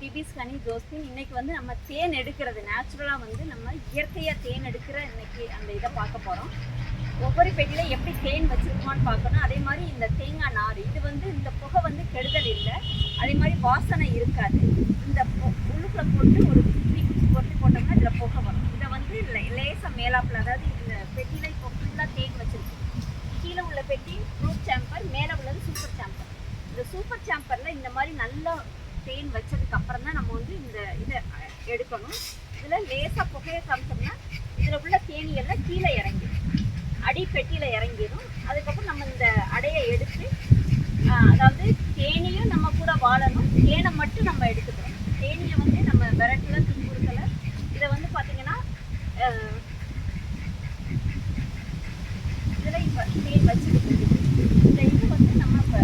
பிபிஸ் கனி Josephine இன்னைக்கு வந்து நம்ம தேன் எடுக்கிறது நேச்சுரலாக வந்து நம்ம இயற்கையாக தேன் எடுக்கிற இன்னைக்கு அந்த இதை பார்க்க போகிறோம் ஒவ்வொரு பெட்டியில் எப்படி தேன் வச்சிருக்குமான்னு பார்க்கணும். அதே மாதிரி இந்த தேங்காய் நார் இது வந்து இந்த புகை வந்து கெடுதல் இல்லை. அதே மாதிரி வாசனை இருக்காது. இந்த பொ- போட்டு ஒரு குத்தி போட்டோம்னா இதில் புகை வரும். இதை வந்து லேசாக மேலாப்பில் அதாவது இந்த பெட்டியில் இப்போ ஃபுல்லாக தேன் வச்சுருக்கோம். கீழே உள்ள பெட்டி ஃப்ரூட் சாம்பர் மேலே உள்ளது சூப்பர் சாம்பர் இந்த சூப்பர் சாம்பரில் இந்த மாதிரி நல்லா தேன் வச்சதுக்கு அப்புறம் தான் நம்ம வந்து இந்த இதை எடுக்கணும். இதில் லேசாக புகையை காமிச்சோம்னா இதில் உள்ள தேனி எல்லாம் கீழே இறங்கிடும். அடி பெட்டியில் இறங்கிடும். அதுக்கப்புறம் நம்ம இந்த அடையை எடுத்து அதாவது தேனியும் நம்ம கூட வாழணும். தேனை மட்டும் நம்ம எடுத்துக்கணும். தேனியை வந்து நம்ம விரட்டல துன்புறுத்தலை. இதை வந்து பார்த்தீங்கன்னா இதில் இப்போ தேன் வச்சுருக்கு இந்த இது வந்து நம்ம இப்போ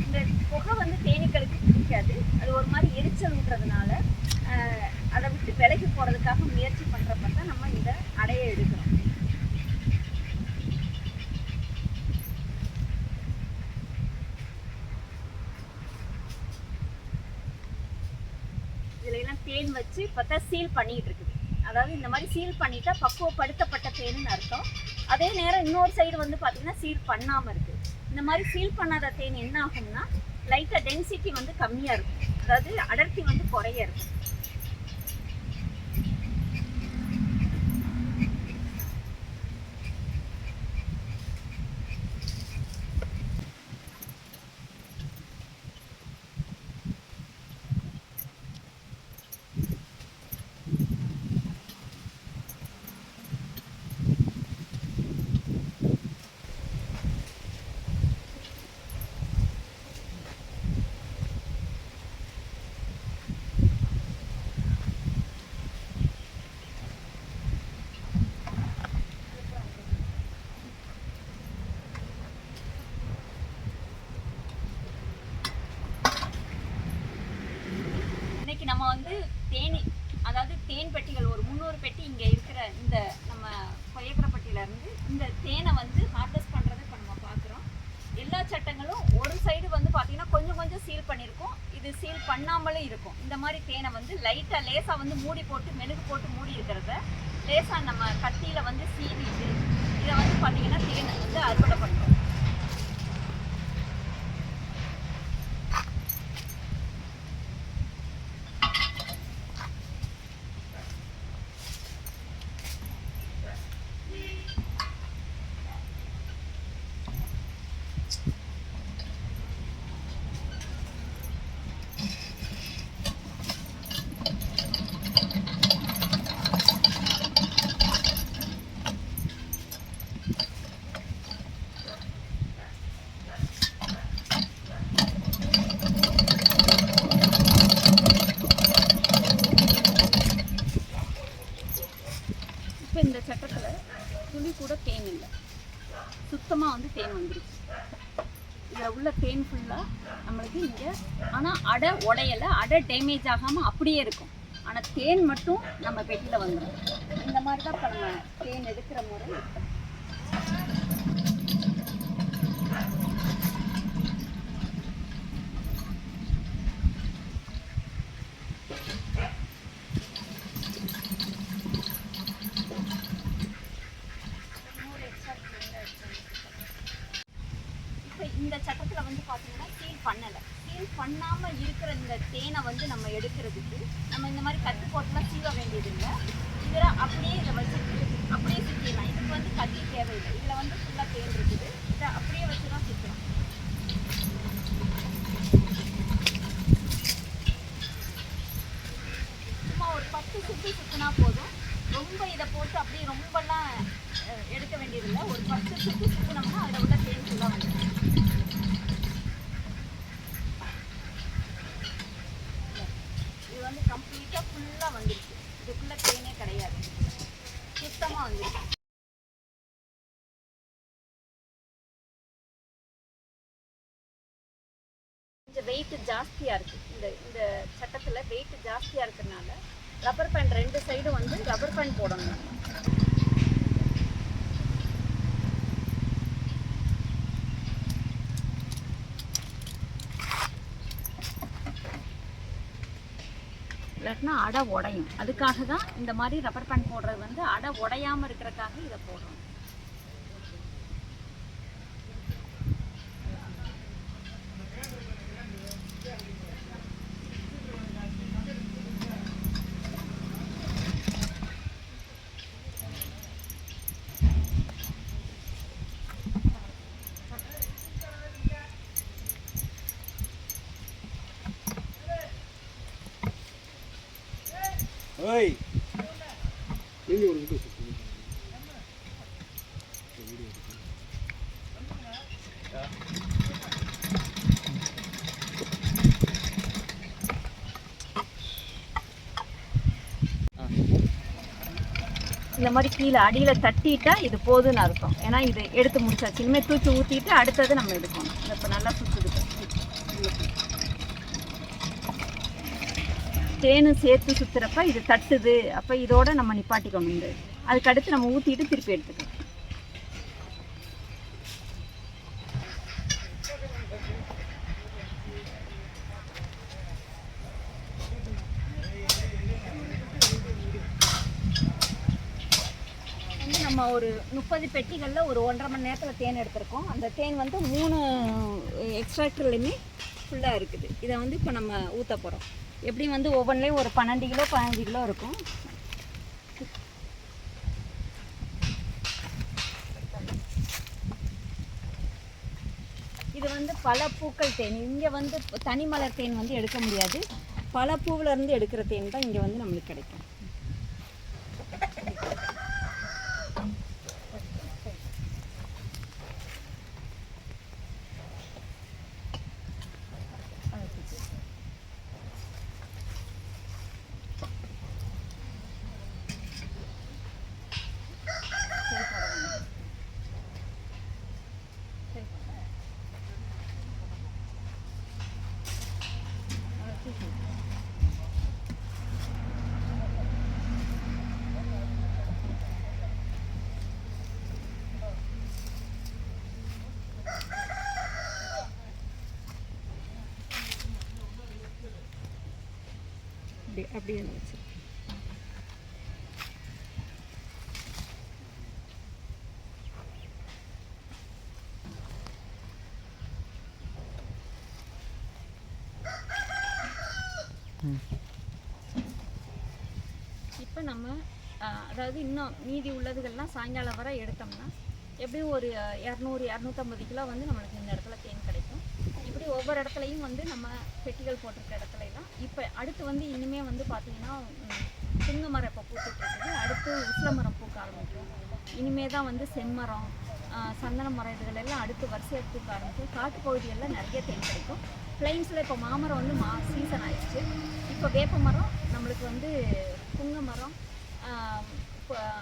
இந்த புகை வந்து தேனீக்களுக்கு பிடிக்காது அது ஒரு மாதிரி எரிச்சல் விட்டுறதுனால ஆஹ், அதை விட்டு விலகி போகிறதுக்காக முயற்சி பண்ணுறப்ப தான் நம்ம இந்த அடையை எடுக்கிறோம் இதுல தேன் வச்சு பார்த்தா சீல் பண்ணிகிட்டு இருக்குது. அதாவது இந்த மாதிரி சீல் பண்ணிட்டா பக்குவப்படுத்தப்பட்ட தேன்னு அர்த்தம். அதே நேரம் இன்னொரு சைடு வந்து பார்த்தீங்கன்னா சீல் பண்ணாமல் இருக்குது இந்த மாதிரி சீல் பண்ணாத தேன் என்ன ஆகும்னா லைட்டாக டென்சிட்டி வந்து கம்மியாக இருக்கும். அதாவது அடர்த்தி வந்து குறைய இருக்கும். இன்னைக்கு நம்ம வந்து தேனி அதாவது தேன் பெட்டிகள் ஒரு முந்நூறு பெட்டி இங்கே இருக்கிற இந்த நம்ம கொய்யக்கரப்பட்டியில இருந்து இந்த தேனை வந்து ஹார்வெஸ்ட் பண்ணுறதை இப்போ நம்ம பார்க்குறோம் எல்லா சட்டங்களும் ஒரு சைடு வந்து பார்த்தீங்கன்னா கொஞ்சம் கொஞ்சம் சீல் பண்ணியிருக்கும். இது சீல் பண்ணாமலும் இருக்கும். இந்த மாதிரி தேனை வந்து லைட்டாக லேசாக வந்து மூடி போட்டு மெழுகு போட்டு மூடி இருக்கிறத லேசாக நம்ம கத்தியில் வந்து சீவிட்டு இதை. வந்து பார்த்தீங்கன்னா தேனை வந்து அறுவடை பண்ணுறோம் இப்போ இந்த சட்டத்தில் துளி கூட தேன் இல்லை. சுத்தமாக வந்து தேன் வந்துருச்சு இதில் உள்ள தேன் ஃபுல்லாக நம்மளுக்கு இங்கே ஆனால் அடை உடையலை அடை டேமேஜ் ஆகாமல் அப்படியே இருக்கும். ஆனால் தேன் மட்டும் நம்ம பெட்டியில் வந்துடும் இந்த மாதிரி தான் இப்போ நம்ம தேன் எடுக்கிற முறை இருக்கு. இப்போ இந்த சட்டத்தில் வந்து பார்த்தீங்கன்னா சீல் பண்ணலை பண்ணாமல் இருக்கிற இந்த தேனை வந்து நம்ம எடுக்கிறதுக்கு நம்ம இந்த மாதிரி கத்தி போட்டுலாம் சீவ வேண்டியதில்லை. இதில் அப்படியே இதை வச்சுட்டு அப்படியே சுற்றிடலாம் இதுக்கு வந்து கத்தி தேவையில்லை. இதில் வந்து ஃபுல்லாக தேன் இருக்குது. இதை அப்படியே வச்சு தான் சுற்றலாம் சும்மா ஒரு பத்து சுற்றி சுற்றினா போதும். ரொம்ப இதை போட்டு அப்படியே ரொம்பலாம் எடுக்க வேண்டியதில்லை. ஒரு பத்து சுற்றி சுற்றினோம்னா அதில் உள்ள தேன் ஃபுல்லாக வந்துடும். கொஞ்சம் வெயிட் ஜாஸ்தியாக இருக்குது இந்த இந்த சட்டத்தில் வெயிட் ஜாஸ்தியாக இருக்கிறதுனால ரப்பர் பேண்ட் ரெண்டு சைடும் வந்து ரப்பர் பேண்ட் போடணும். இல்லாட்டினா அடை உடையும். அதுக்காக தான் இந்த மாதிரி ரப்பர் பேண்ட் போடுறது வந்து அடை உடையாமல் இருக்கிறக்காக இதை போடுறோம். ஓய் இந்த மாதிரி கீழே அடியில் தட்டிட்டா இது போதும்னு அர்த்தம். ஏன்னா இது எடுத்து முடிச்சாச்சு. இனிமேல் தூக்கி ஊற்றிட்டு அடுத்தது நம்ம எடுக்கணும் இப்போ நல்லா சுற்றுது தேனும் சேர்த்து சுற்றுறப்ப இது தட்டுது. அப்போ இதோட நம்ம நிப்பாட்டிக்கணும் இந்த அதுக்கு அடுத்து நம்ம ஊற்றிட்டு திருப்பி எடுத்துக்கலாம். வந்து நம்ம ஒரு முப்பது பெட்டிகளில் ஒரு ஒன்றரை மணி நேரத்தில் தேன் எடுத்திருக்கோம். அந்த தேன் வந்து மூணு எக்ஸ்ட்ராக்டர்லையுமே ஃபுல்லாக இருக்குது. இதை வந்து இப்போ நம்ம ஊற்ற போகிறோம் எப்படியும் வந்து ஒவ்வொன்றிலையும் ஒரு பன்னெண்டு கிலோ பதினஞ்சு கிலோ இருக்கும். இது வந்து பல பூக்கள் தேன். இங்கே வந்து தனிமலர் தேன் வந்து எடுக்க முடியாது. பல பூவிலேருந்து எடுக்கிற தேன் தான் இங்கே வந்து நம்மளுக்கு கிடைக்கும். அப்படியே வச்சு இப்போ நம்ம அதாவது இன்னும் மீதி உள்ளதுகள்லாம் சாயங்காலம் வரை எடுத்தோம்னா எப்படியும் ஒரு இரநூறு இரநூத்தம்பது கிலோ வந்து நம்மளுக்கு இந்த மாதிரி ஒவ்வொரு இடத்துலையும் வந்து நம்ம பெட்டிகள் போட்டிருக்க இடத்துல தான் இப்போ அடுத்து வந்து இனிமே வந்து பார்த்தீங்கன்னா புங்க மரம் இப்போ பூத்துட்டு அடுத்து உசில மரம் பூக்க ஆரம்பிக்கும். இனிமே தான் வந்து செம்மரம் சந்தன மரம் இதுகள் எல்லாம் அடுத்து வரிசையாக பூக்க ஆரம்பிக்கும். காட்டு பகுதிகளில் நிறைய தேன் கிடைக்கும். பிளைன்ஸில் இப்போ மாமரம் வந்து மா சீசன் ஆயிடுச்சு. இப்போ வேப்ப மரம் நம்மளுக்கு வந்து புங்க மரம்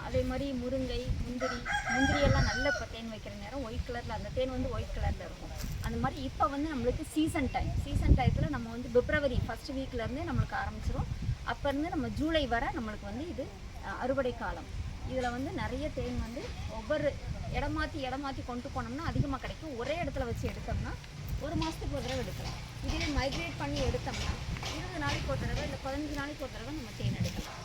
அதே மாதிரி முருங்கை முந்திரி முந்திரி எல்லாம் நல்ல இப்போ தேன் வைக்கிற நேரம் ஒயிட் கலரில் அந்த தேன் வந்து ஒயிட் கலரில் இருக்கும். அந்த மாதிரி இப்போ வந்து நம்மளுக்கு சீசன் டைம் சீசன் டயத்தில் நம்ம வந்து பிப்ரவரி ஃபஸ்ட் வீக்லேருந்தே நம்மளுக்கு ஆரம்பிச்சிடும் அப்போருந்து நம்ம ஜூலை வரை நம்மளுக்கு வந்து இது அறுவடை காலம். இதில் வந்து நிறைய தேன் வந்து ஒவ்வொரு இடம் மாற்றி இடம் மாற்றி கொண்டு போனோம்னா அதிகமாக கிடைக்கும். ஒரே இடத்துல வச்சு எடுத்தோம்னா ஒரு மாதத்துக்கு ஒரு தடவை எடுக்கலாம். இதே மைக்ரேட் பண்ணி எடுத்தோம்னா இருபது நாளைக்கு ஒரு தடவை இல்லை பதினஞ்சு நாளைக்கு ஒரு தடவை நம்ம தேன் எடுக்கலாம்.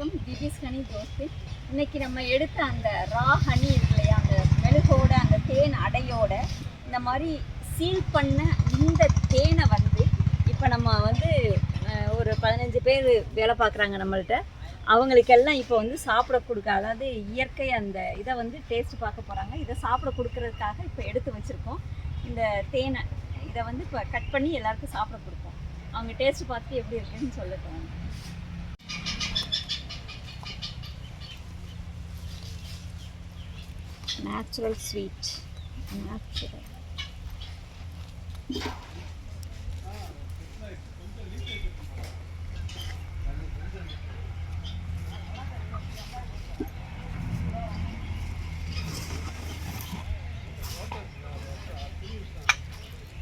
வணக்கம். திவிஸ் ஹனி தோஸ்து இன்னைக்கு நம்ம எடுத்த அந்த ரா ஹனி இருக்கு இல்லையா அந்த மெழுகோட அந்த தேன் அடையோட இந்த மாதிரி சீல் பண்ண இந்த தேனை வந்து இப்போ நம்ம வந்து ஒரு பதினஞ்சு பேர் வேலை பார்க்குறாங்க நம்மள்ட்ட. அவங்களுக்கெல்லாம் இப்போ வந்து சாப்பிட கொடுக்க அதாவது இயற்கை அந்த இதை வந்து டேஸ்ட் பார்க்க போகிறாங்க இதை சாப்பிட கொடுக்கறதுக்காக இப்போ எடுத்து வச்சுருக்கோம். இந்த தேனை இதை வந்து இப்போ கட் பண்ணி எல்லாருக்கும் சாப்பிட கொடுப்போம். அவங்க டேஸ்ட் பார்த்து எப்படி இருக்குன்னு சொல்லட்டும் நேச்சுரல் ஸ்வீட் நேச்சுரல்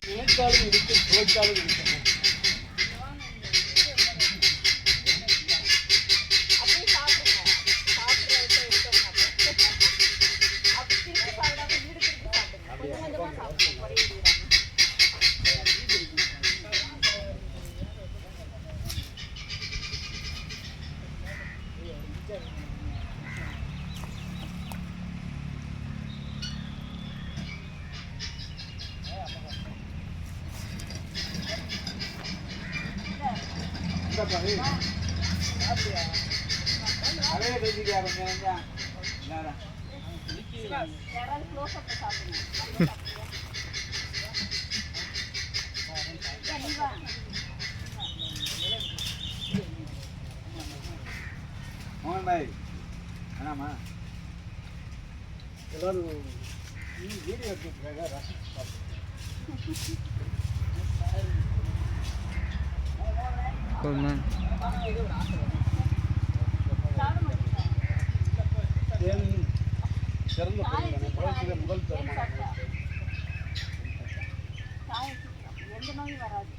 நினைத்தாலும் இருக்கு துவைத்தாலும் இருக்கு ભાઈ અરે બેસી ગયા બંને ના ના મોહનભાઈ ઘણામાં ಎಲ್ಲರೂ ಈ ವೀಡಿಯೋ ರಸ உலகத்தில் முதல் தரமான எந்த வராது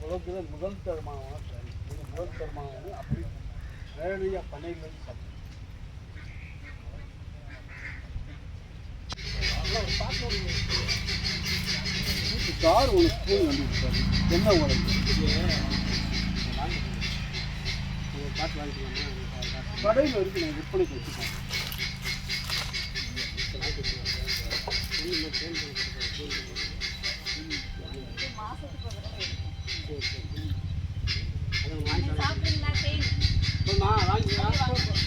உலகத்தில் முதல் தரமான தேன். இது முதல் தரமான வந்து அப்படி நேரடியாக பண்ணையிலேருந்து சாப்பிடும் கார் ஒன்று ஸ்பூன் கண்டுபிடிச்சாரு என்ன உடம்பு கடையில் இருக்கு நான் விற்பனைக்கு வச்சுக்கேன் இது மாசத்துக்கு ஒரு தடவை எடுக்கும். நீங்க சாப்பிடுறீங்களா தேன்? வாங்கி அப்படியே